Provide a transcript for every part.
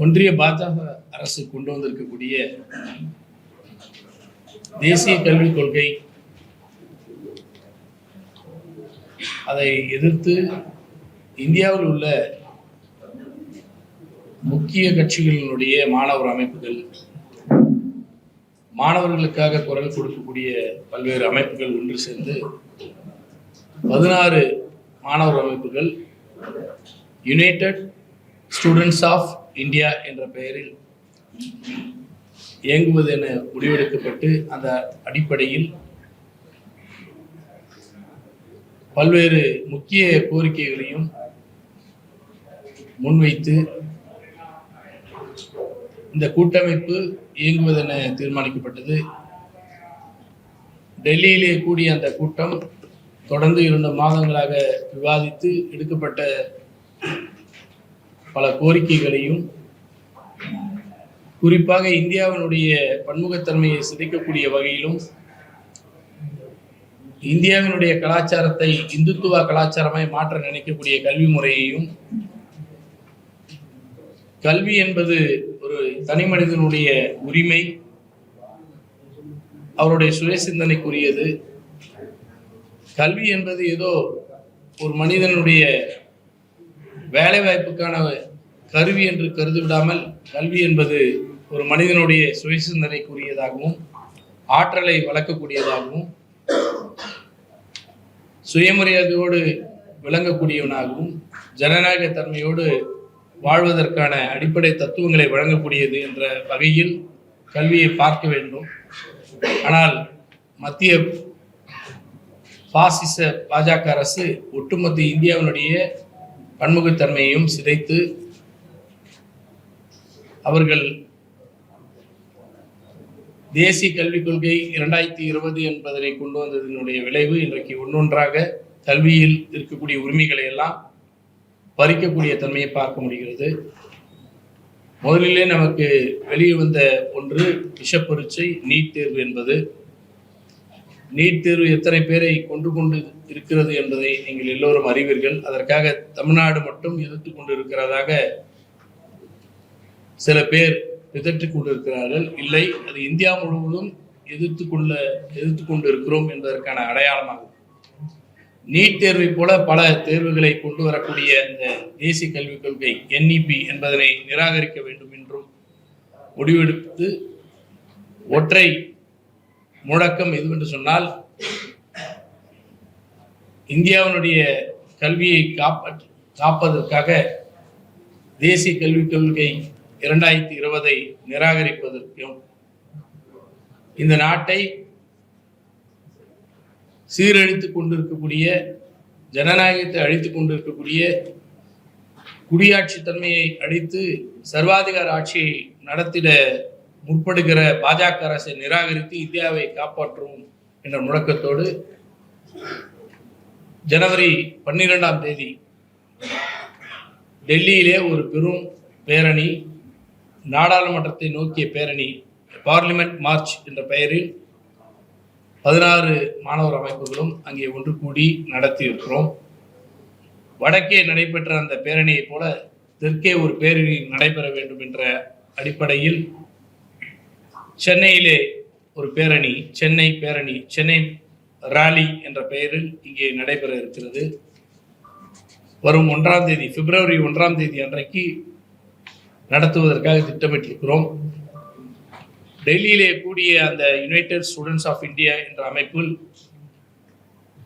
ஒன்றிய பாஜக அரசு கொண்டு வந்திருக்கக்கூடிய தேசிய கல்விக் கொள்கை அதை எதிர்த்து இந்தியாவில் உள்ள முக்கிய கட்சிகளினுடைய மாணவர் அமைப்புகள் மாணவர்களுக்காக குரல் கொடுக்கக்கூடிய பல்வேறு அமைப்புகள் ஒன்று சேர்ந்து பதினாறு மாணவர் அமைப்புகள் யுனைடெட் ஸ்டூடெண்ட்ஸ் ஆஃப் இந்தியா என்ற பெயரில் இயங்குவது என முடிவெடுக்கப்பட்டு அந்த அடிப்படையில் பல்வேறு முக்கிய கோரிக்கைகளையும் முன்வைத்து இந்த கூட்டமைப்பு இயங்குவதென தீர்மானிக்கப்பட்டது. டெல்லியிலே கூடிய அந்த கூட்டம் தொடர்ந்து இரண்டு மாதங்களாக விவாதித்து எடுக்கப்பட்ட பல கோரிக்கைகளையும் குறிப்பாக இந்தியாவினுடைய பன்முகத்தன்மையை சிதைக்கக்கூடிய வகையிலும் இந்தியாவினுடைய கலாச்சாரத்தை இந்துத்துவ கலாச்சாரமாய் மாற்ற நினைக்கக்கூடிய கல்வி முறையையும் கல்வி என்பது ஒரு தனி மனிதனுடைய உரிமை அவருடைய சுய சிந்தனைக்குரியது கல்வி என்பது ஏதோ ஒரு மனிதனுடைய வேலை வாய்ப்புக்கான கருவி என்று கருதி விடாமல் கல்வி என்பது ஒரு மனிதனுடைய சுய சிந்தனைக்குரியதாகவும் ஆற்றலை வளர்க்கக்கூடியதாகவும் சுயமரியாதையோடு விளங்கக்கூடியவனாகவும் ஜனநாயக தன்மையோடு வாழ்வதற்கான அடிப்படை தத்துவங்களை வழங்கக்கூடியது என்ற வகையில் கல்வியை பார்க்க வேண்டும். ஆனால் மத்திய பாசிச பாஜக அரசு ஒட்டுமொத்த இந்தியாவினுடைய பன்முகத்தன்மையையும் சிதைத்து அவர்கள் தேசிய கல்விக் கொள்கை இரண்டாயிரத்தி இருபது என்பதனை கொண்டு வந்ததனுடைய விளைவு இன்றைக்கு ஒன்றொன்றாக கல்வியில் இருக்கக்கூடிய உரிமைகளை எல்லாம் பறிக்கக்கூடிய தன்மையை பார்க்க முடிகிறது. முதலிலே நமக்கு வெளியே வந்த ஒன்று விஷப்பரீட்சை நீட் தேர்வு என்பது. நீட் தேர்வு எத்தனை பேரை கொண்டு கொண்டு இருக்கிறது என்பதை நீங்கள் எல்லோரும் அறிவீர்கள். அதற்காக தமிழ்நாடு மட்டும் எதிர்த்து கொண்டு இருக்கிறதாக சில பேர் எதிர்த்து கொண்டிருக்கிறார்கள். இல்லை அது இந்தியா முழுவதும் எதிர்த்து கொள்ள எதிர்த்து கொண்டு இருக்கிறோம் என்பதற்கான அடையாளமாகும். நீட் தேர்வை போல பல தேர்வுகளை கொண்டு வரக்கூடிய இந்த தேசிய கல்விக் கொள்கை என்இபி என்பதனை நிராகரிக்க வேண்டும் என்றும் முடிவெடுத்து ஒற்றை முழக்கம் எதுவென்று சொன்னால் இந்தியாவினுடைய கல்வியை காப்ப காப்பதற்காக தேசிய கல்விக் கொள்கை இரண்டாயிரத்தி இருபதை நிராகரிப்பதற்கும் இந்த நாட்டை சீரழித்துக் கொண்டிருக்கக்கூடிய ஜனநாயகத்தை அழித்துக் கொண்டிருக்கக்கூடிய குடியாட்சி தன்மையை அழித்து சர்வாதிகார ஆட்சியை நடத்திட முற்படுகிற பாஜக அரசை நிராகரித்து இந்தியாவை காப்பாற்றுவோம் என்ற முழக்கத்தோடு ஜனவரி பன்னிரெண்டாம் தேதி டெல்லியிலே ஒரு பெரும் பேரணி நாடாளுமன்றத்தை நோக்கிய பேரணி பார்லிமெண்ட் மார்ச் என்ற பெயரில் பதினாறு மாணவர் அமைப்புகளும் அங்கே ஒன்று கூடி நடத்தியிருக்கிறோம். வடக்கே நடைபெற்ற அந்த பேரணியைப் போல தெற்கே ஒரு பேரணி நடைபெற வேண்டும் என்ற அடிப்படையில் சென்னையிலே ஒரு பேரணி சென்னை பேரணி சென்னை ராலி என்ற பெயரில் இங்கே நடைபெற இருக்கிறது. வரும் ஒன்றாம் தேதி பிப்ரவரி ஒன்றாம் தேதி அன்றைக்கு நடத்துவதற்காக திட்டமிட்டிருக்கிறோம். டெல்லியிலே கூடிய அந்த யுனைடெட் ஸ்டூடெண்ட்ஸ் ஆஃப் இந்தியா என்ற அமைப்பில்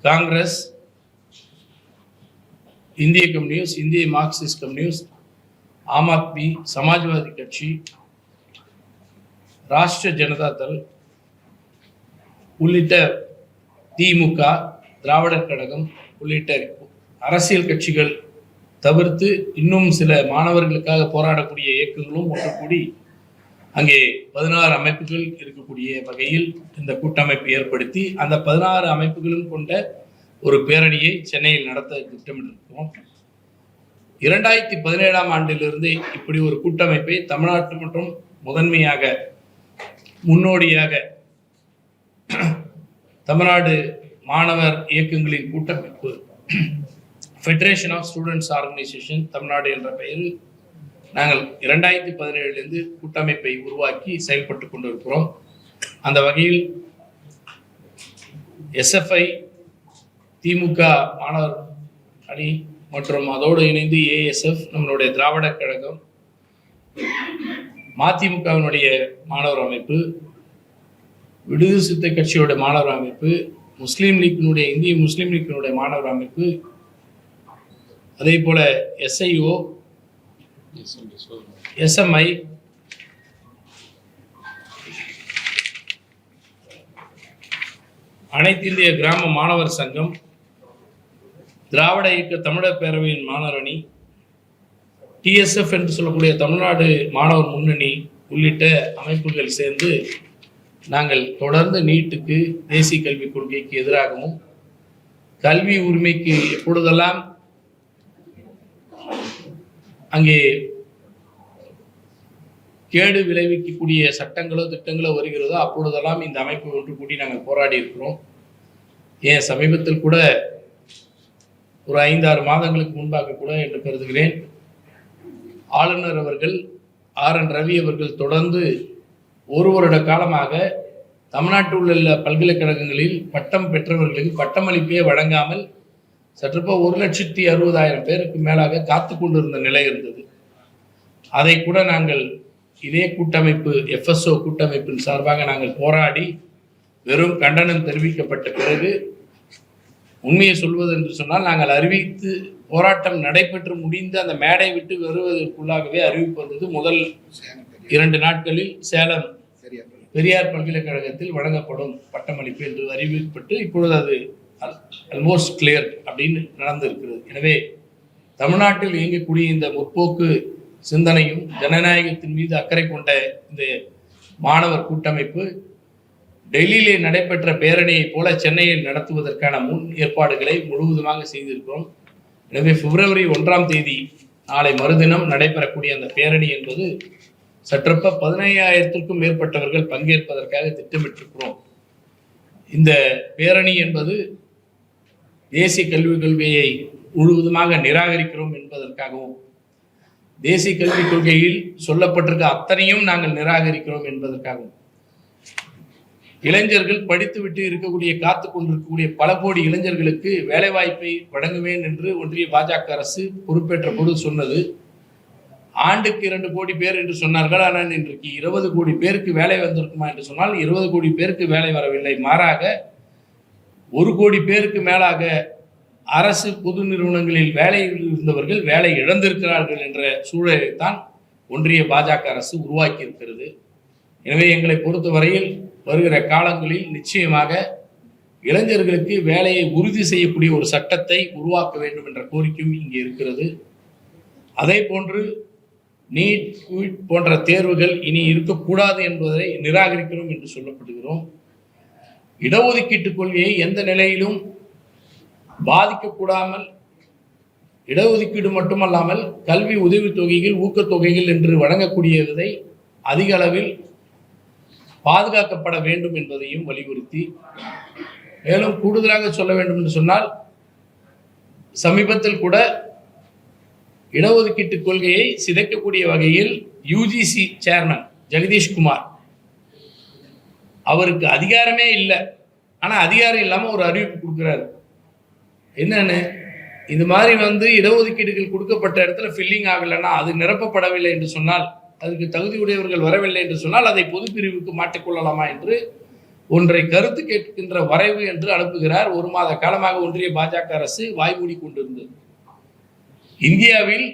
காங்கிரஸ் இந்திய கம்யூனிஸ்ட் இந்திய மார்க்சிஸ்ட் கம்யூனிஸ்ட் ஆம் ஆத்மி சமாஜ்வாதி கட்சி ராஷ்டிர ஜனதா தள் உள்ளிட்ட திமுக திராவிடர் கழகம் உள்ளிட்ட அரசியல் கட்சிகள் தவிர்த்து இன்னும் சில மாணவர்களுக்காக போராடக்கூடிய இயக்கங்களும் ஒன்று கூடி அங்கே பதினாறு அமைப்புகள் இருக்கக்கூடிய வகையில் இந்த கூட்டமைப்பு ஏற்படுத்தி அந்த பதினாறு அமைப்புகளும் கொண்ட ஒரு பேரணியை சென்னையில் நடத்த திட்டமிட்டிருக்கிறோம். இரண்டாயிரத்தி பதினேழாம் ஆண்டிலிருந்து இப்படி ஒரு கூட்டமைப்பை தமிழ்நாட்டு மற்றும் முதன்மையாக முன்னோடியாக தமிழ்நாடு மாணவர் இயக்கங்களின் கூட்டமைப்பு federation of students organisation Tamil Nadu என்ற பெயரில் நாங்கள் இரண்டாயிரத்தி பதினேழுலேருந்து கூட்டமைப்பை உருவாக்கி செயல்பட்டு கொண்டிருக்கிறோம். அந்த வகையில் எஸ்எஃப்ஐ திமுக மாணவர் அணி மற்றும் அதோடு இணைந்து ஏஎஸ்எஃப் நம்மளுடைய திராவிட கழகம் மதிமுகவினுடைய மாணவர் அமைப்பு விடுதலை சித்த கட்சியோட மாணவர் அமைப்பு முஸ்லீம் லீக்கினுடைய இந்திய முஸ்லீம் லீக்கினுடைய மாணவர் அமைப்பு அதே போல் எஸ்ஐஓ எஸ்எம்ஐ அனைத்து இந்திய கிராம மாணவர் சங்கம் திராவிட இயக்க தமிழர் பேரவையின் மாணவரணி டிஎஸ்எஃப் என்று சொல்லக்கூடிய தமிழ்நாடு மாணவர் முன்னணி உள்ளிட்ட அமைப்புகள் சேர்ந்து நாங்கள் தொடர்ந்து நீட்டுக்கு தேசிய கல்விக் கொள்கைக்கு எதிராகவும் கல்வி உரிமைக்கு எப்பொழுதெல்லாம் அங்கே கேடு விளைவிக்கக்கூடிய சட்டங்களோ திட்டங்களோ வருகிறதோ அப்பொழுதெல்லாம் இந்த அமைப்பு ஒன்று கூடி நாங்கள் போராடி இருக்கிறோம். ஏன் சமீபத்தில் கூட ஒரு ஐந்தாறு மாதங்களுக்கு முன்பாக கூட என்று கருதுகிறேன். ஆளுநர் அவர்கள் ஆர். என். ரவி அவர்கள் தொடர்ந்து ஒரு வருட காலமாக தமிழ்நாட்டில் உள்ள பல்கலைக்கழகங்களில் பட்டம் பெற்றவர்களுக்கு பட்டமளிப்பே வழங்காமல் சற்றுப்போ ஒரு லட்சத்தி அறுபதாயிரம் பேருக்கு மேலாக காத்து கொண்டிருந்த நிலை இருந்தது. அதை கூட நாங்கள் இதே கூட்டமைப்பு எஃப்எஸ்ஓ கூட்டமைப்பின் சார்பாக நாங்கள் போராடி வெறும் கண்டனம் தெரிவிக்கப்பட்ட பிறகு உண்மையை சொல்வது என்று சொன்னால் நாங்கள் அறிவித்து போராட்டம் நடைபெற்று முடிந்து அந்த மேடை விட்டு வருவதற்குள்ளாகவே அறிவிப்பு வந்தது. முதல் இரண்டு நாட்களில் சேலம் பெரியார் பல்கலைக்கழகத்தில் வழங்கப்படும் பட்டமளிப்பு என்று அறிவிக்கப்பட்டு இப்பொழுது அது ஆல்மோஸ்ட் கிளியர் அப்படின்னு நடந்திருக்கிறது. எனவே தமிழ்நாட்டில் இயங்கக்கூடிய இந்த முற்போக்கு சிந்தனையும் ஜனநாயகத்தின் மீது அக்கறை கொண்ட இந்த மாணவர் கூட்டமைப்பு டெல்லியிலே நடைபெற்ற பேரணியைப் போல சென்னையில் நடத்துவதற்கான முன் ஏற்பாடுகளை முழுவதுமாக செய்திருக்கிறோம். எனவே பிப்ரவரி ஒன்றாம் தேதி நாளை மறுதினம் நடைபெறக்கூடிய அந்த பேரணி என்பது சற்றப்ப பதினையாயிரத்திற்கும் மேற்பட்டவர்கள் பங்கேற்பதற்காக திட்டமிட்டிருக்கிறோம். இந்த பேரணி என்பது தேசிய கல்விக் கொள்கையை முழுவதுமாக நிராகரிக்கிறோம் என்பதற்காகவும் தேசிய கல்விக் கொள்கையில் சொல்லப்பட்டிருக்க அத்தனையும் நாங்கள் நிராகரிக்கிறோம் என்பதற்காகவும் இளைஞர்கள் படித்துவிட்டு இருக்கக்கூடிய காத்து கொண்டிருக்கக்கூடிய பல கோடி இளைஞர்களுக்கு வேலைவாய்ப்பை வழங்குவேன் என்று ஒன்றிய பாஜக அரசு பொறுப்பேற்ற பொழுது சொன்னது. ஆண்டுக்கு இரண்டு கோடி பேர் என்று சொன்னார்கள். ஆனால் இன்றைக்கு இருபது கோடி பேருக்கு வேலை வந்திருக்குமா என்று சொன்னால் இருபது கோடி பேருக்கு வேலை வரவில்லை. மாறாக ஒரு கோடி பேருக்கு மேலாக அரசு பொது நிறுவனங்களில் வேலையில் இருந்தவர்கள் வேலை இழந்திருக்கிறார்கள் என்ற சூழலைத்தான் ஒன்றிய பாஜக அரசு உருவாக்கி இருக்கிறது எனவே எங்களை பொறுத்தவரையில் வருகிற காலங்களில் நிச்சயமாக இளைஞர்களுக்கு வேலையை உறுதி செய்யக்கூடிய ஒரு சட்டத்தை உருவாக்க வேண்டும் என்ற கோரிக்கையும் இங்கே இருக்கிறது. அதே போன்று நீட் போன்ற தேர்வுகள் இனி இருக்கக்கூடாது என்பதை நிராகரிக்கிறோம் என்று சொல்லப்படுகிறோம். இடஒதுக்கீட்டு கொள்கையை எந்த நிலையிலும் பாதிக்கக்கூடாமல் இடஒதுக்கீடு மட்டுமல்லாமல் கல்வி உதவித்தொகைகள் ஊக்கத்தொகைகள் என்று வழங்கக்கூடியதை அதிக அளவில் பாதுகாக்கப்பட வேண்டும் என்பதையும் வலியுறுத்தி மேலும் கூடுதலாக சொல்ல வேண்டும் என்று சொன்னால் சமீபத்தில் கூட இடஒதுக்கீட்டு கொள்கையை சிதைக்கக்கூடிய வகையில் யூஜிசி சேர்மன் ஜெகதீஷ்குமார் அவருக்கு அதிகாரமே இல்லை. ஆனால் அதிகாரம் இல்லாமல் ஒரு அறிவிப்பு கொடுக்குறாரு. என்னன்னு? இந்த மாதிரி வந்து இடஒதுக்கீடுகள் கொடுக்கப்பட்ட இடத்துல ஃபில்லிங் ஆகலைன்னா அது நிரப்பப்படவில்லை என்று சொன்னால் அதுக்கு தகுதியுடையவர்கள் வரவில்லை என்று சொன்னால் அதை பொதுப்பிரிவுக்கு மாட்டிக்கொள்ளலாமா மாற்றிக்கொள்ளலாமா என்று ஒன்றை கருத்து கேட்கின்ற வரைவு என்று அனுப்புகிறார். ஒரு மாத காலமாக ஒன்றிய பாஜக அரசு வாய்மூடி கொண்டிருந்தது. இந்தியாவில்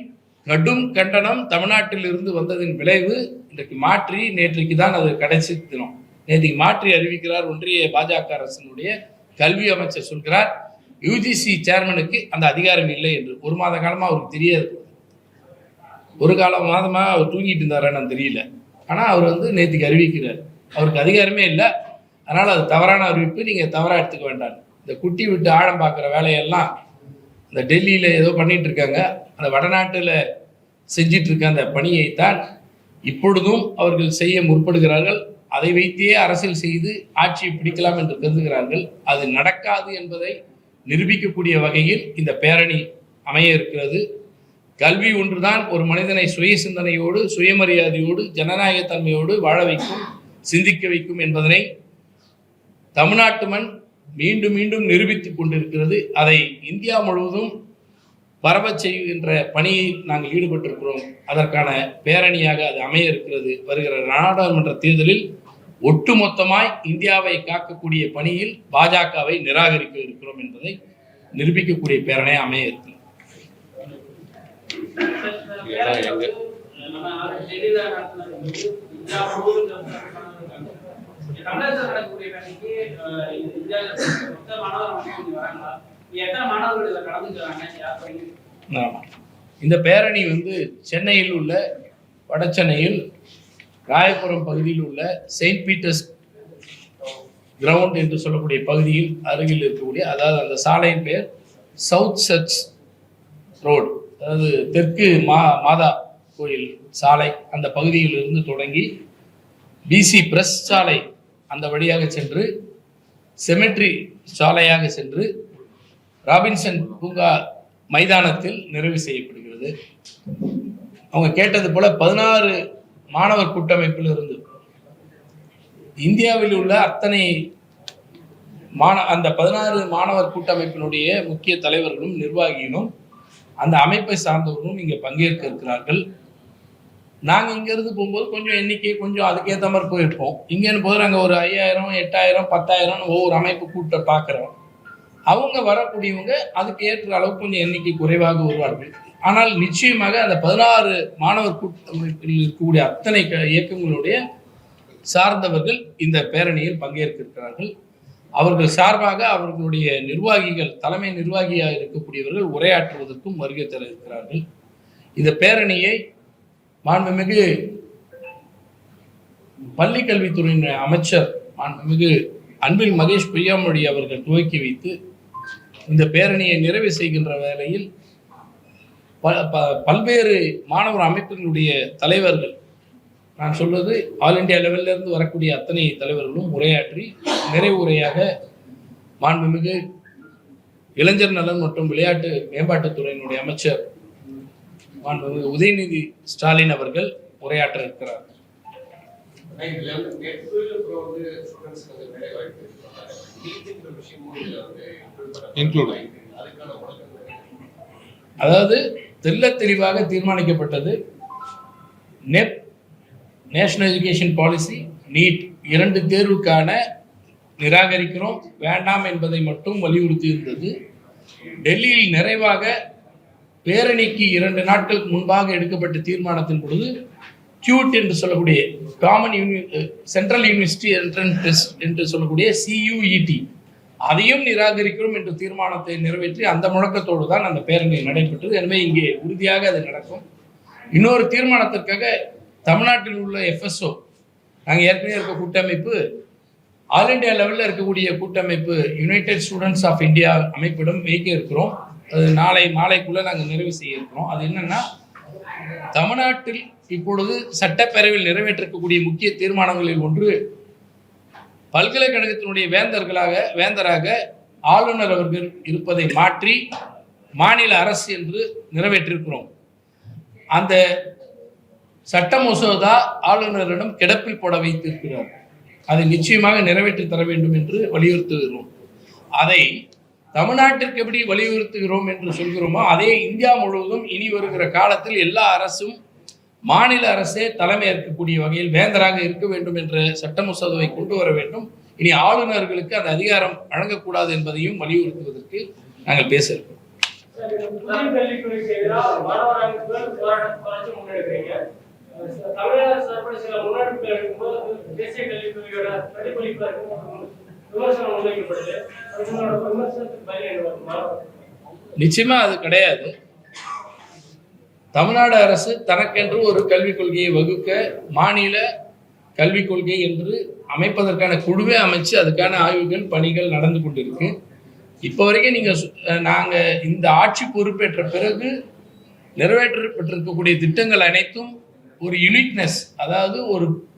கடும் கண்டனம் தமிழ்நாட்டில் இருந்து வந்ததின் விளைவு இன்றைக்கு மாற்றி நேற்றைக்கு தான் அது கடைசி தினம். நேற்றுக்கு மாற்றி அறிவிக்கிறார் ஒன்றிய பாஜக அரசினுடைய கல்வி அமைச்சர் சொல்கிறார் யூஜிசி சேர்மனுக்கு அந்த அதிகாரம் இல்லை என்று. ஒரு மாத காலமாக அவருக்கு தெரியாது. ஒரு காலம் மாதமாக அவர் தூங்கிட்டு இருந்தாரான்னு தெரியல. ஆனால் அவர் வந்து நேற்றுக்கு அறிவிக்கிறார். அவருக்கு அதிகாரமே இல்லை. அதனால் அது தவறான அறிவிப்பு. நீங்கள் தவறாக எடுத்துக்க வேண்டாம். இந்த குட்டி விட்டு ஆழம் பார்க்குற வேலையெல்லாம் இந்த டெல்லியில் ஏதோ பண்ணிகிட்டு இருக்காங்க. அந்த வடநாட்டில் செஞ்சிட்ருக்க அந்த பணியைத்தான் இப்பொழுதும் அவர்கள் செய்ய முற்படுகிறார்கள். அதை வைத்தே அரசியல் செய்து ஆட்சியை பிடிக்கலாம் என்று கருதுகிறார்கள். அது நடக்காது என்பதை நிரூபிக்கக்கூடிய வகையில் இந்த பேரணி அமைய இருக்கிறது. கல்வி ஒன்றுதான் ஒரு மனிதனை சுய சிந்தனையோடு சுயமரியாதையோடு ஜனநாயகத்தன்மையோடு வாழ வைக்கும் சிந்திக்க வைக்கும் என்பதனை தமிழ்நாட்டு மண் மீண்டும் மீண்டும் நிரூபித்துக் கொண்டிருக்கிறது. அதை இந்தியா முழுவதும் பரவச் செய்கின்ற பணியை நாங்கள் ஈடுபட்டிருக்கிறோம். அதற்கான பேரணியாக அது அமைய இருக்கிறது. வருகிற நாடாளுமன்ற தேர்தலில் ஒட்டுமொத்தமாய் இந்தியாவை காக்கக்கூடிய பணியில் பாஜகவை நிராகரிக்க இருக்கிறோம் என்பதை நிரூபிக்கக்கூடிய பேரணை அமைய இருக்கிறது. இந்த பேரணி வந்து சென்னையில் உள்ள வட சென்னையில் ராயபுரம் பகுதியில் உள்ள செயின்ட் பீட்டர்ஸ் கிரவுண்ட் என்று சொல்லக்கூடிய பகுதியில் அருகில் இருக்கக்கூடிய அதாவது அந்த சாலையின் பெயர் சவுத் சர்ச் ரோடு அதாவது தெற்கு மா மாதா கோயில் சாலை அந்த பகுதியில் இருந்து தொடங்கி பிசி பிரஸ் சாலை அந்த வழியாக சென்று செமெட்ரி சாலையாக சென்று ராபின்சன் பூங்கா மைதானத்தில் நிறைவு செய்யப்படுகிறது. அவங்க கேட்டது போல பதினாறு மாணவர் கூட்டமைப்பில் இருந்து இந்தியாவில் உள்ள அத்தனை மாண அந்த பதினாறு மாணவர் கூட்டமைப்பினுடைய முக்கிய தலைவர்களும் நிர்வாகிகளும் அந்த அமைப்பை சார்ந்தவர்களும் இங்கே பங்கேற்க இருக்கிறார்கள். நாங்கள் இங்கேருந்து போகும்போது கொஞ்சம் எண்ணிக்கை கொஞ்சம் அதுக்கேற்ற மாதிரி போயிருப்போம். இங்கேன்னு போது நாங்கள் ஒரு ஐயாயிரம் எட்டாயிரம் பத்தாயிரம்னு ஒவ்வொரு அமைப்பு கூட்ட பார்க்குறோம் அவங்க வரக்கூடியவங்க அதுக்கு ஏற்ற அளவுக்கு கொஞ்சம் எண்ணிக்கை குறைவாக வருவார்கள். ஆனால் நிச்சயமாக அந்த பதினாறு மாணவர் கூட்டமைப்பில் இருக்கக்கூடிய அத்தனை க- இயக்கங்களுடைய சார்ந்தவர்கள் இந்த பேரணியில் பங்கேற்க இருக்கிறார்கள் அவர்கள் சார்பாக அவர்களுடைய நிர்வாகிகள் தலைமை நிர்வாகியாக இருக்கக்கூடியவர்கள் உரையாற்றுவதற்கும் வருகை தர இருக்கிறார்கள் இந்த பேரணியை மாண்புமிகு பள்ளி கல்வித்துறையின் அமைச்சர் மாண்புமிகு அன்பில் மகேஷ் பொய்யாமொழி அவர்கள் துவக்கி வைத்து இந்த பேரணியை நிறைவு செய்கின்ற வேளையில் ப- பல்வேறு மாணவர் அமைப்புகளுடைய தலைவர்கள் நான் சொல்வது ஆல் இண்டியா லெவல்லிருந்து வரக்கூடிய அத்தனை தலைவர்களும் உரையாற்றி நிறைவு உரையாக மாண்புமிகு இளைஞர் நலன் மற்றும் விளையாட்டு மேம்பாட்டுத்துறையினுடைய அமைச்சர் மாண்புமிகு உதயநிதி ஸ்டாலின் அவர்கள் உரையாற்ற இருக்கிறார். அதாவது தெல்ல தெளிவாக தீர்மானிக்கப்பட்டது NEP national education policy NEET இரண்டு தேர்வுக்கான நிராகரிக்கிறோம் வேண்டாம் என்பதை மட்டும் வலியுறுத்தி இருந்தது டெல்லியில் நிறைவாக பேரணிக்கு இரண்டு நாட்களுக்கு முன்பாக எடுக்கப்பட்ட தீர்மானத்தின் பொழுது கியூட் என்று சொல்லக்கூடிய common uni central university entrance test என்று சொல்லக்கூடிய சியூஇடி அதையும் நிராகரிக்கிறோம் என்ற தீர்மானத்தை நிறைவேற்றி அந்த முழக்கத்தோடு தான் அந்த பேரணி நடைபெற்றது. எனவே இங்கே உறுதியாக அது நடக்கும். இன்னொரு தீர்மானத்திற்காக தமிழ்நாட்டில் உள்ள எஃப்எஸ்ஓ நாங்கள் ஏற்கனவே இருக்க கூட்டமைப்பு ஆல் இந்தியா லெவலில் இருக்கக்கூடிய கூட்டமைப்பு யுனைடெட் ஸ்டூடெண்ட்ஸ் ஆஃப் இந்தியா அமைப்பிடம் வைக்க இருக்கிறோம். அது நாளை மாலைக்குள்ளே நாங்கள் நிறைவு செய்ய இருக்கிறோம். அது என்னென்னா தமிழ்நாட்டில் இப்பொழுது சட்டப்பேரவையில் நிறைவேற்றக்கூடிய முக்கிய தீர்மானங்களில் ஒன்று பல்கலைக்கழகத்தினுடைய வேந்தர்களாக வேந்தராக ஆளுநர் அவர்கள் இருப்பதை மாற்றி மாநில அரசு என்று நிறைவேற்றிருக்கிறோம். அந்த சட்ட மசோதா ஆளுநரிடம் கிடப்பில் போட வைத்திருக்கிறோம் அதை நிச்சயமாக நிறைவேற்றி தர வேண்டும் என்று வலியுறுத்துகிறோம். அதை தமிழ்நாட்டிற்கு எப்படி வலியுறுத்துகிறோம் என்று சொல்கிறோமோ அதே இந்தியா முழுவதும் இனி வருகிற காலத்தில் எல்லா அரசும் மாநில அரசே தலைமை ஏற்கக்கூடிய வகையில் வேந்தராக இருக்க வேண்டும் என்ற சட்ட மசோதாவை கொண்டு வர வேண்டும். இனி ஆளுநர்களுக்கு அந்த அதிகாரம் வழங்கக்கூடாது என்பதையும் வலியுறுத்துவதற்கு நாங்கள் பேச இருக்கிறோம் தமிழக சார்பில் சில முன்னெடுப்புகள் தேசிய விமர்சனம் முன்வைக்கப்படுது. உங்களோட விமர்சனத்துக்கு பதில் என்ன நிச்சயமா அது கிடையாது. தமிழ்நாடு அரசு தனக்கென்று ஒரு கல்விக் கொள்கையை வகுக்க மாநில கல்விக் கொள்கை என்று அமைப்பதற்கான குழுவே அமைச்சு அதுக்கான ஆய்வுகள் பணிகள் நடந்து கொண்டிருக்கு. இப்போ வரைக்கும் நீங்க சு- நாங்க இந்த ஆட்சி பொறுப்பேற்ற பிறகு நிறைவேற்றப்பட்டிருக்கக்கூடிய திட்டங்கள் அனைத்தும் ஒரு யுனிக்னஸ் அதாவது ஒரு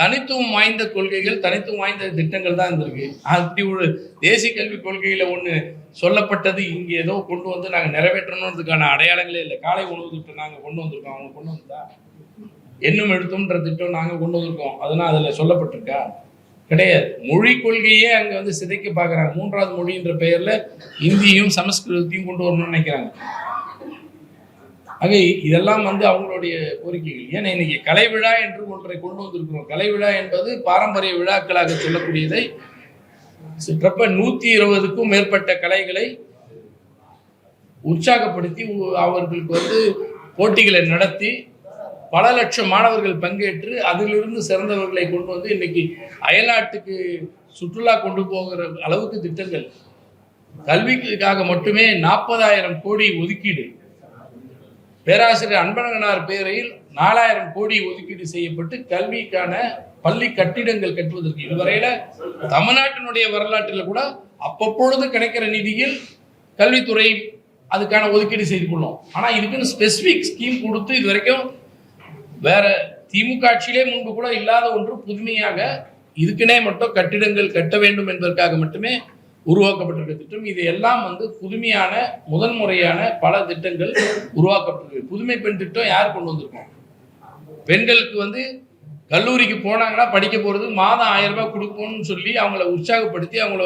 தனித்துவம் வாய்ந்த கொள்கைகள் தனித்துவம் வாய்ந்த திட்டங்கள் தான் இருந்திருக்கு. அப்படி ஒரு தேசிய கல்விக் கொள்கையில் ஒன்று சொல்லப்பட்டது இங்கே ஏதோ கொண்டு வந்து நாங்கள் நிறைவேற்றணுன்றதுக்கான அடையாளங்களே இல்லை. காலை உணவு திட்டம் நாங்கள் கொண்டு வந்திருக்கோம். அவங்க கொண்டு வந்தா என்னும் எழுத்தும்ன்ற திட்டம் நாங்கள் கொண்டு வந்திருக்கோம். அதெல்லாம் அதில் சொல்லப்பட்டிருக்கா? கிடையாது. மொழி கொள்கையே அங்கே வந்து சிதைக்க பார்க்கறாங்க. மூன்றாவது மொழின்ற பெயரில் இந்தியும் சமஸ்கிருதத்தையும் கொண்டு வரணும்னு நினைக்கிறாங்க. ஆக இதெல்லாம் வந்து அவங்களுடைய கோரிக்கைகள். ஏன்னா இன்னைக்கு கலை விழா என்று ஒன்றை கொண்டு வந்திருக்கிறோம். கலை விழா என்பது பாரம்பரிய விழாக்களாக சொல்லக்கூடியதை சிற்றப்ப நூத்தி இருபதுக்கும் மேற்பட்ட கலைகளை உற்சாகப்படுத்தி அவர்களுக்கு வந்து போட்டிகளை நடத்தி பல லட்சம் மாணவர்கள் பங்கேற்று அதிலிருந்து சிறந்தவர்களை கொண்டு வந்து இன்னைக்கு அயல்நாட்டுக்கு சுற்றுலா கொண்டு போகிற அளவுக்கு திட்டங்கள். கல்விக்காக மட்டுமே நாற்பதாயிரம் கோடி ஒதுக்கீடு. பேராசிரியர் அன்பழகனார் பேரையில் நாலாயிரம் கோடி ஒதுக்கீடு செய்யப்பட்டு கல்விக்கான பள்ளி கட்டிடங்கள் கட்டுவதற்கு இதுவரையில தமிழ்நாட்டினுடைய வரலாற்றில் கூட அப்பப்பொழுது கிடைக்கிற நிதியில் கல்வித்துறை அதுக்கான ஒதுக்கீடு செய்து கொள்ளும். ஆனா இதுக்குன்னு ஸ்பெசிபிக் ஸ்கீம் கொடுத்து இது வரைக்கும் வேற திமுக ஆட்சியிலே முன்பு கூட இல்லாத ஒன்று புதுமையாக இதுக்குனே மட்டும் கட்டிடங்கள் கட்ட வேண்டும் என்பதற்காக மட்டுமே உருவாக்கப்பட்டிருக்க திட்டம். இது எல்லாம் வந்து புதுமையான முதன்முறையான பல திட்டங்கள் உருவாக்கப்பட்டிருக்கு. புதுமை பெண் திட்டம் யார் கொண்டு வந்திருக்கோம்? பெண்களுக்கு வந்து கல்லூரிக்கு போனாங்கன்னா படிக்க போகிறது மாதம் ஆயிரம் ரூபாய் கொடுக்கணும்னு சொல்லி அவங்கள உற்சாகப்படுத்தி அவங்கள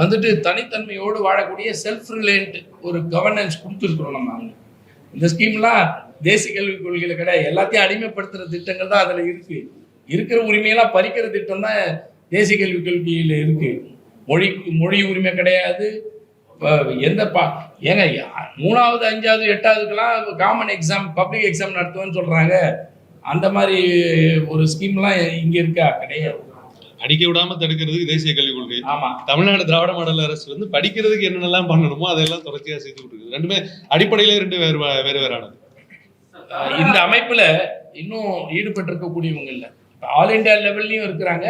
வந்துட்டு தனித்தன்மையோடு வாழக்கூடிய செல்ஃப் ரிலேண்ட் ஒரு கவர்னன்ஸ் கொடுத்துருக்குறோம் நம்ம அவங்க. இந்த ஸ்கீம்லாம் தேசிய கல்விக் கொள்கையில் கிடையாது. எல்லாத்தையும் அடிமைப்படுத்துகிற திட்டங்கள் தான் அதில் இருக்குது இருக்கிற உரிமையெல்லாம் பறிக்கிற திட்டம் தான் தேசிய கல்விக் கொள்கையில் இருக்குது மொழி மொழி உரிமை கிடையாது. எந்த பா ஏங்க மூணாவது அஞ்சாவது எட்டாவதுக்கெல்லாம் காமன் எக்ஸாம் பப்ளிக் எக்ஸாம் நடத்துவேன்னு சொல்றாங்க. அந்த மாதிரி ஒரு ஸ்கீம்லாம் இங்க இருக்கா? கிடையாது. அடிக்க விடாம தடுக்கிறதுக்கு தேசிய கல்விக் கொள்கை. ஆமா. தமிழ்நாடு திராவிட மாடல் அரசு வந்து படிக்கிறதுக்கு என்னென்னலாம் பண்ணணுமோ அதெல்லாம் தொடர்ச்சியா செஞ்சுட்டு இருக்குது ரெண்டுமே அடிப்படையில ரெண்டு வேறு வேறு வேறானது. இந்த அமைப்புல இன்னும் ஈடுபட்டிருக்கக்கூடியவங்க இல்லை. ஆல் இந்தியா லெவல்லையும் இருக்கிறாங்க.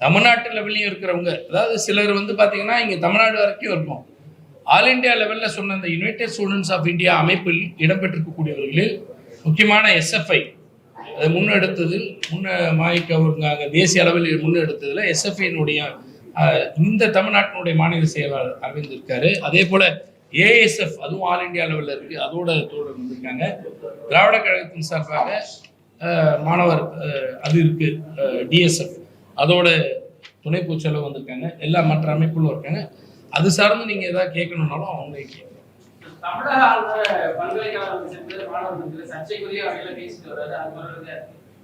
தமிழ்நாட்டு லெவல்லையும் இருக்கிறவங்க அதாவது சிலர் வந்து பார்த்தீங்கன்னா இங்கே தமிழ்நாடு வரைக்கும் இருக்கும் ஆல் இந்தியா லெவலில் சொன்ன அந்த யுனைடெட் ஸ்டூடெண்ட்ஸ் ஆஃப் இந்தியா அமைப்பில் இடம்பெற்றிருக்கக்கூடியவர்களில் முக்கியமான எஸ்எஃப்ஐ அதை முன்னெடுத்ததில் முன்ன மாயிக்க அவங்க தேசிய அளவில் முன்னெடுத்ததில் எஸ்எஃப்ஐனுடைய இந்த தமிழ்நாட்டினுடைய மாநில செயலாளர் அரவிந்த் இருக்காரு. அதே போல் ஏஎஸ்எஃப் அதுவும் ஆல் இந்தியா லெவலில் இருக்குது அதோட தோழர் வந்திருக்காங்க. திராவிட கழகத்தின் சார்பாக மாணவர் அது இருக்குது டிஎஸ்எஃப் அதோட துணை பூச்செலவு வந்திருக்காங்க. எல்லா மற்ற அமைப்புகளும் இருக்காங்க. அது சார்ந்து நீங்க ஏதாவது கேட்கணும்னாலும் அவங்களே கேட்கலாம். தமிழக ஆளுநர் பல்கலைக்கழகம் சென்று மாணவர்களுக்கு சர்ச்சைக்குரிய வகையில பேசிட்டு வர்றாரு. அது தொடர்ந்து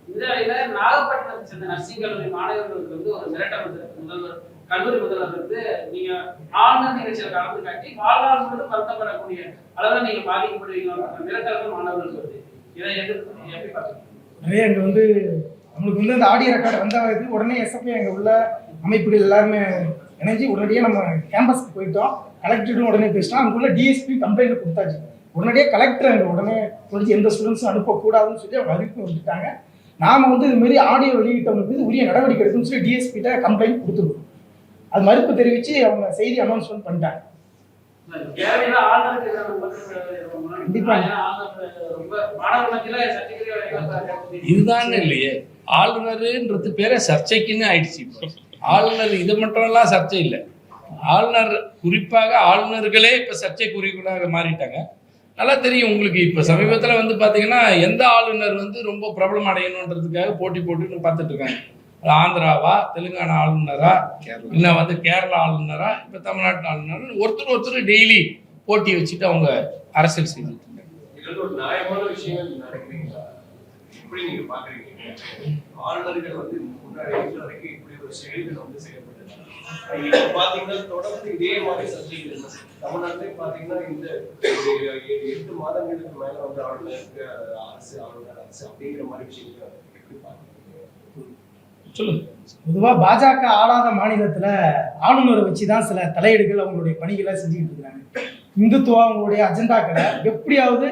இந்த வகையில நாகப்பட்டினத்தை சேர்ந்த நர்சிங் கல்லூரி மாணவர்களுக்கு வந்து ஒரு மிரட்டல் வந்து முதல்வர் கல்லூரி முதல்வர் வந்து நீங்க ஆளுநர் நிகழ்ச்சியில கலந்து காட்டி வாழ்நாள் முழுவதும் வருத்தப்படக்கூடிய அளவுல நீங்க பாதிக்கப்படுவீங்க மிரட்டல்கள் மாணவர்களுக்கு வருது. இதை எதிர்த்து எப்படி பாக்குறீங்க நிறைய அங்கே வந்து நம்மளுக்கு வந்து அந்த ஆடியோ ரெக்கார்டு வந்தாது உடனே எஸ்எஃப்ஐ அங்கே உள்ள அமைப்புகள் எல்லாருமே இணைஞ்சு உடனடியாக நம்ம கேம்பஸ்க்கு போயிட்டோம். கலெக்டரும் உடனே பேசிட்டோம். அங்கே உள்ள டிஎஸ்பி கம்ப்ளைண்ட் கொடுத்தாச்சு. உடனடியாக கலெக்டர் அங்கே உடனே சொல்லி எந்த ஸ்டூடெண்ட்ஸும் அனுப்பக்கூடாதுன்னு சொல்லி அவங்க அறிவிப்பு வந்துட்டாங்க. நாம வந்து இது மாதிரி ஆடியோ வெளியிட்டவங்க மீது உரிய நடவடிக்கை எடுக்கணும்னு சொல்லி டிஎஸ்பிட்ட கம்ப்ளைண்ட் கொடுத்துருக்கோம். அது மறுப்பு தெரிவித்து அவங்க செய்தி அனௌன்ஸ்மெண்ட் பண்ணிட்டாங்க. இதுதான் இல்லையே? ஆளுநருன்றது பேரை சர்ச்சைக்குன்னு ஆயிடுச்சு ஆளுநர் இது மட்டும் எல்லாம் சர்ச்சை இல்லை. ஆளுநர் குறிப்பாக ஆளுநர்களே இப்போ சர்ச்சைக்குரியவர்களாக மாறிட்டாங்க. நல்லா தெரியும் உங்களுக்கு இப்போ சமீபத்தில் வந்து பார்த்தீங்கன்னா எந்த ஆளுநர் வந்து ரொம்ப பிரபலம் அடையணுன்றதுக்காக போட்டி போட்டுன்னு பார்த்துட்டு இருக்காங்க. ஆந்திராவா தெலுங்கானா ஆளுநரா இல்லை வந்து கேரளா ஆளுநரா இப்போ தமிழ்நாட்டு ஆளுநர் ஒருத்தர் ஒருத்தர் டெய்லி போட்டி வச்சுட்டு அவங்க அரசியல் செய்துட்டு இருக்காங்க. ஆளுநர்கள் வந்து முன்னாடி வரைக்கும் இப்படி ஒரு செயல்கள் வந்து செய்யப்பட்டது பாத்தீங்கன்னா தொடர்ந்து இதே மாதிரி சர்ச்சைகள் தமிழ்நாட்டிலே பாத்தீங்கன்னா இந்த எட்டு மாதங்களுக்கு மேல வந்து ஆளுநருக்கு அரசு ஆளுநர் அரசு அப்படிங்கிற மாதிரி விஷயங்கள் எப்படி பாக்குறீங்க சொல்லுங்க. பொதுவாக பாஜக ஆளாத மாநிலத்தில் ஆளுநரை வச்சு தான் சில தலையீடுகள் அவங்களுடைய பணிகளை செஞ்சுக்கிட்டு இருக்கிறாங்க. இந்துத்துவா அவங்களுடைய அஜெண்டாக்களை எப்படியாவது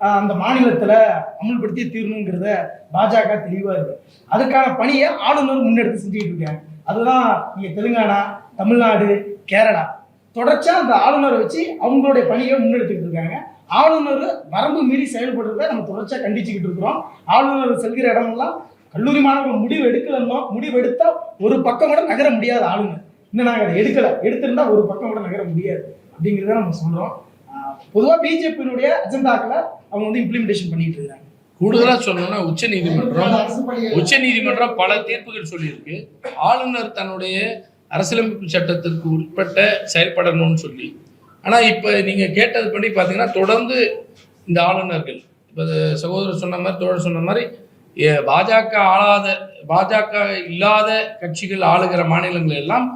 அந்த மாநிலத்தில் அமல்படுத்தி தீரணுங்கிறத பாஜக தெளிவாக இருக்கு. அதுக்கான பணியை ஆளுநர் முன்னெடுத்து செஞ்சுக்கிட்டு இருக்காங்க அதுதான் இங்கே தெலுங்கானா தமிழ்நாடு கேரளா. தொடர்ச்சியாக அந்த ஆளுநரை வச்சு அவங்களுடைய பணியை முன்னெடுத்துக்கிட்டு இருக்காங்க. ஆளுநர் வரம்பு மீறி செயல்படுறத நம்ம தொடர்ச்சியாக கண்டிச்சுக்கிட்டு இருக்கிறோம். ஆளுநர் செல்கிற இடமெல்லாம் கல்லூரி மாணவர்கள் முடிவு எடுக்கலன்னா முடிவு எடுத்தால் ஒரு பக்கம் கூட நகர முடியாத ஆளுநர். இன்னும் நாங்கள் அதை எடுக்கலை. எடுத்திருந்தா ஒரு பக்கம் கூட நகர முடியாது. அப்படிங்கிறத நம்ம சொல்கிறோம் பொதுவாக பிஜேபியினுடைய அஜெண்டாக்களை அவங்க வந்து இம்ப்ளிமெண்டேஷன் பண்ணிட்டு இருக்காங்க. கூடுதலா சொல்லணும்னா உச்ச நீதிமன்றம் உச்ச நீதிமன்றம் பல தீர்ப்புகள் சொல்லியிருக்கு. ஆளுநர் தன்னுடைய அரசியலமைப்பு சட்டத்திற்கு உட்பட்ட செயல்படணும்னு சொல்லி. ஆனா இப்ப நீங்க கேட்டது படி பாத்தீங்கன்னா தொடர்ந்து இந்த ஆளுநர்கள் இப்ப சகோதரர் சொன்ன மாதிரி தோழர் சொன்ன மாதிரி பாஜக ஆளாத பாஜக இல்லாத கட்சிகள் ஆளுகிற மாநிலங்கள் எல்லாம்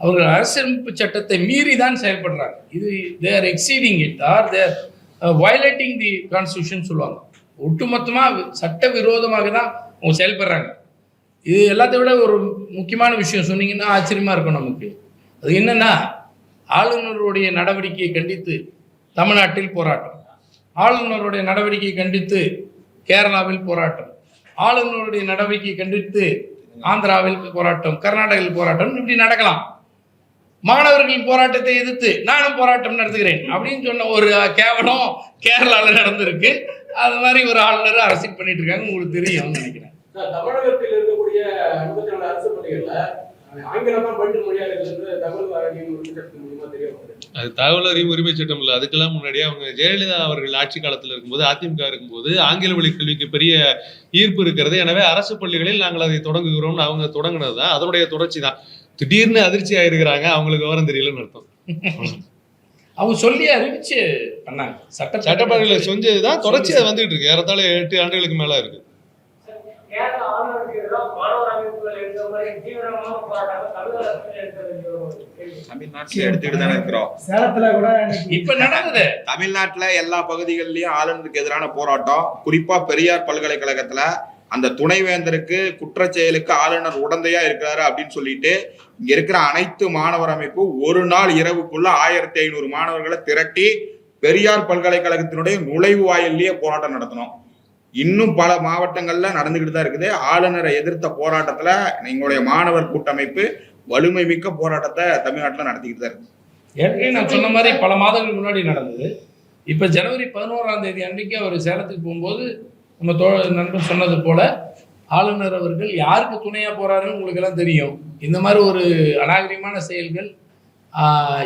அவர்கள் அரசியலமைப்பு சட்டத்தை மீறி தான் செயல்படுறாங்க. இது they exceeding it are they violating the constitution சொல்லுவாங்க. ஒட்டுமொத்தமாக சட்ட விரோதமாக தான் அவங்க செயல்படுறாங்க. இது எல்லாத்தை விட ஒரு முக்கியமான விஷயம். சொன்னீங்கன்னா ஆச்சரியமா இருக்கும் நமக்கு. அது என்னென்னா ஆளுநருடைய நடவடிக்கையை கண்டித்து தமிழ்நாட்டில் போராட்டம். ஆளுநருடைய நடவடிக்கையை கண்டித்து கேரளாவில் போராட்டம். ஆளுநருடைய நடவடிக்கையை கண்டித்து ஆந்திராவில் போராட்டம் கர்நாடகாவில் போராட்டம் இப்படி நடக்கலாம். மாணவர்களின் போராட்டத்தை எதிர்த்து நானும் போராட்டம் நடத்துகிறேன் அப்படின்னு சொன்ன ஒரு கேவலம் கேரளாவில் நடந்திருக்கு. அது மாதிரி ஒரு ஆளுநர் அரசியல் பண்ணிட்டு இருக்காங்க. உங்களுக்கு தெரியும் நினைக்கிறேன். சார், தமிழகத்தில் இருக்கக்கூடிய நாலு அரசு பள்ளிகள்ல அது தகவல் அறியும் உரிமை சட்டம் இல்லை. அதுக்கெல்லாம் முன்னாடியே அவங்க ஜெயலலிதா அவர்கள் ஆட்சி காலத்தில் இருக்கும்போது அதிமுக இருக்கும்போது ஆங்கில வழி கல்விக்கு பெரிய ஈர்ப்பு இருக்கிறது. எனவே அரசு பள்ளிகளில் நாங்கள் அதை தொடங்குகிறோம்னு அவங்க தொடங்கினது தான் அதனுடைய தொடர்ச்சி தான் திடீர்னு அதிர்ச்சி ஆயிருக்கிறாங்க அவங்களுக்கு விவரம் தெரியலன்னு அர்த்தம். அவங்க சொல்லி அறிவிச்சு பண்ணாங்க. சட்ட சட்டப்பேரவையில் செஞ்சதுதான் தொடர்ச்சியா வந்துகிட்டு இருக்கு. ஏறத்தாழ எட்டு ஆண்டுகளுக்கு மேல இருக்கு. தமிழ்நாட்டுல எல்லா பகுதிகளிலயும் ஆளுநருக்கு எதிரான போராட்டம். குறிப்பா பெரியார் பல்கலைக்கழகத்துல அந்த துணைவேந்தருக்கு குற்ற செயலுக்கு ஆளுநர் உடந்தையா இருக்கிறாரு அப்படின்னு சொல்லிட்டு இங்க இருக்கிற அனைத்து மாணவர் அமைப்பு ஒரு நாள் இரவுக்குள்ள ஆயிரத்தி ஐநூறு மாணவர்களை திரட்டி பெரியார் பல்கலைக்கழகத்தினுடைய நுழைவு வாயிலேயே போராட்டம் நடத்தணும். இன்னும் பல மாவட்டங்கள்ல நடந்துகிட்டு தான் இருக்குது. ஆளுநரை எதிர்த்த போராட்டத்துல எங்களுடைய மாணவர் கூட்டமைப்பு வலிமை மிக்க போராட்டத்தை தமிழ்நாட்டில் நடத்திக்கிட்டு தான் இருக்கு ஏற்கனவே நான் சொன்ன மாதிரி பல மாதங்கள் முன்னாடி நடந்தது. இப்ப ஜனவரி பதினோராம் தேதி அன்றைக்கு அவர் சேலத்துக்கு போகும்போது நம்ம தோழ நண்பன் சொன்னது போல ஆளுநர் அவர்கள் யாருக்கு துணையாக போகிறாருன்னு உங்களுக்கெல்லாம் தெரியும். இந்த மாதிரி ஒரு அநாகரிகமான செயல்கள்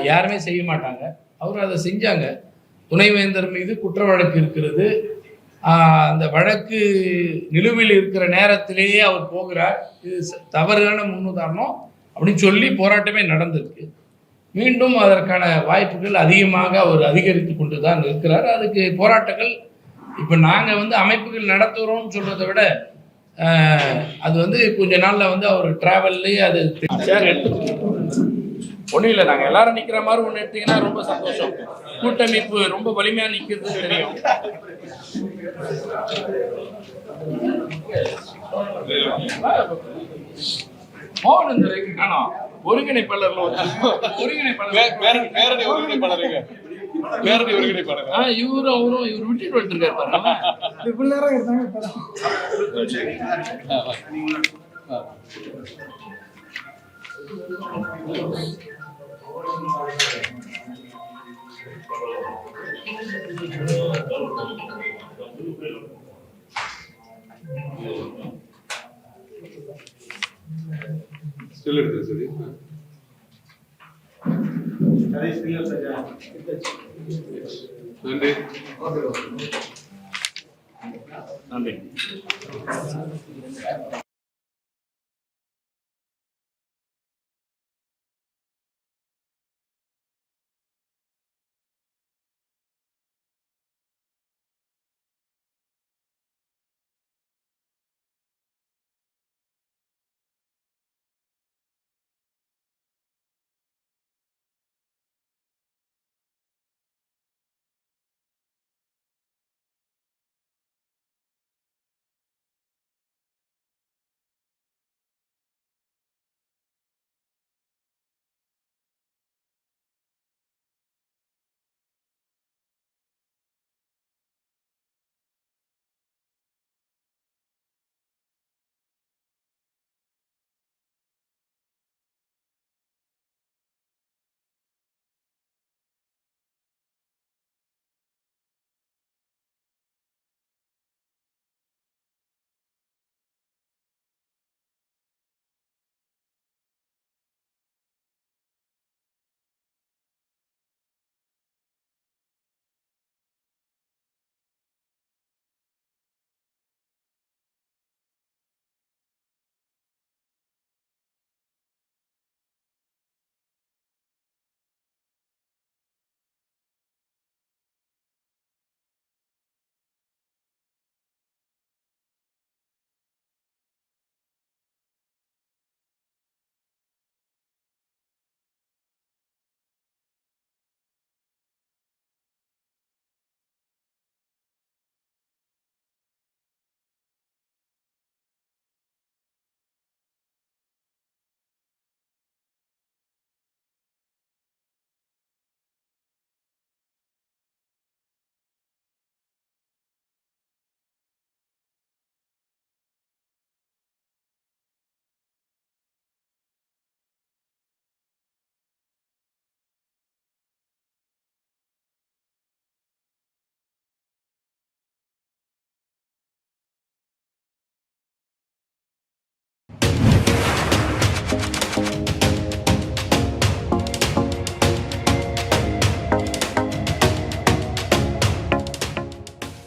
யாருமே செய்ய மாட்டாங்க. அவர் அதை செஞ்சாங்க. துணைவேந்தர் மீது குற்ற வழக்கு இருக்கிறது அந்த வழக்கு நிலுவையில் இருக்கிற நேரத்திலேயே அவர் போகிறார். இது தவறான முன்னுதாரணம் அப்படின்னு சொல்லி போராட்டமே நடந்திருக்கு. மீண்டும் அதற்கான வாய்ப்புகள் அதிகமாக அவர் அதிகரித்து கொண்டு தான் இருக்கிறார். அதுக்கு போராட்டங்கள் இப்போ நாங்கள் வந்து அமைப்புகள் நடத்துகிறோம்னு சொல்றதை விட அது வந்து கொஞ்ச நாளில் வந்து அவர் டிராவல்லே அது சேர். ஒன்றும் இல்லை நாங்கள் எல்லாரும் நிற்கிற மாதிரி ஒன்று எடுத்தீங்கன்னா ரொம்ப சந்தோஷம். கூட்டமைப்பு ரொம்ப வலிமையாக நிற்கிறது தெரியும். மோகன் இந்த ரேக்கு காணோம். ஒருங்கிணைப்பாளர்ல ஒரு- ஒருங்கிணைப்பாளர் ஒருங்கிணைப்பாளர் ஆ இவரும் அவரும் இவர் விட்டுட்டு வந்துருக்காரு பாருங்க. இவ்வளவு நேரம் இருந்தாங்க இப்பதான் ஸ்டில் எடுத்து சரி. நன்றி. நன்றி.